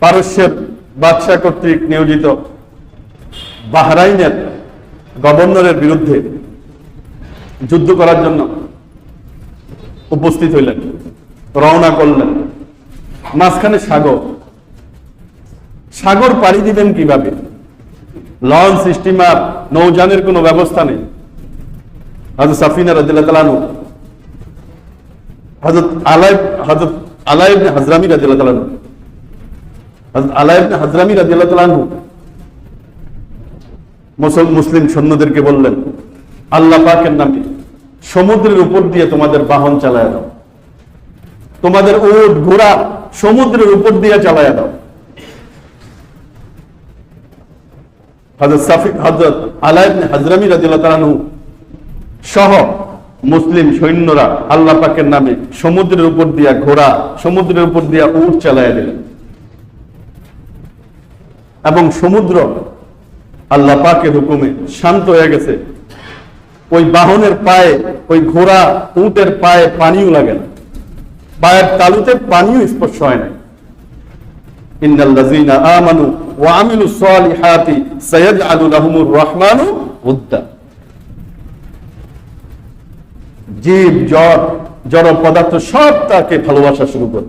পারস্যের বাদশাহ কর্তৃক নিয়োজিত বাহরাইনের গভর্নরের বিরুদ্ধে যুদ্ধ করার জন্য উপস্থিত হইলেন, রওনা করলেন। মাঝখানে সাগর। সাগর পাড়ি দিবেন কীভাবে? লঞ্চ স্টিমার নৌযানের কোনো ব্যবস্থা নেই। হজরত সাফিনা রাদিল্লাহ তালানু হজরত আলাই হজরত আলাই রাদিল্লাহ তালানু হজরত আলাই রাদিল্লাহ তালানু মুসলিম সৈন্যদেরকে বললেন, আল্লাহ পাকের নামে সমুদ্রের উপর দিয়ে তোমাদের বাহন চালায় দাও। তোমাদের উট, ঘোড়া সমুদ্রের উপর দিয়ে চালায় দাও। হজরত সাফি, হজরত আলাইব হাজরামি রাদিল্লাহ তালানহু সহ মুসলিম সৈন্যরা আল্লাহ পাকের নামে সমুদ্রের উপর দিয়া ঘোড়া, সমুদ্রের উপর দিয়া উট চালাইয়া দিলেন। এবং সমুদ্র আল্লাহ পাকের হুকুমে শান্ত হয়ে গেছে। ওই বাহনের পায়ে, ওই ঘোড়া, উটের পায়ে পানিও লাগে না। পায়ের তালুতে পানিও স্পর্শ হয় নাই ইন্নাল্লাযীনা আমানু ওয়া আমিলুস সালিহাতি সায়াজআলু লাহুমুর রহমানু উদ্দা। জীব জড় জড় পদার্থ সব তাকে ভালোবাসা শুরু করে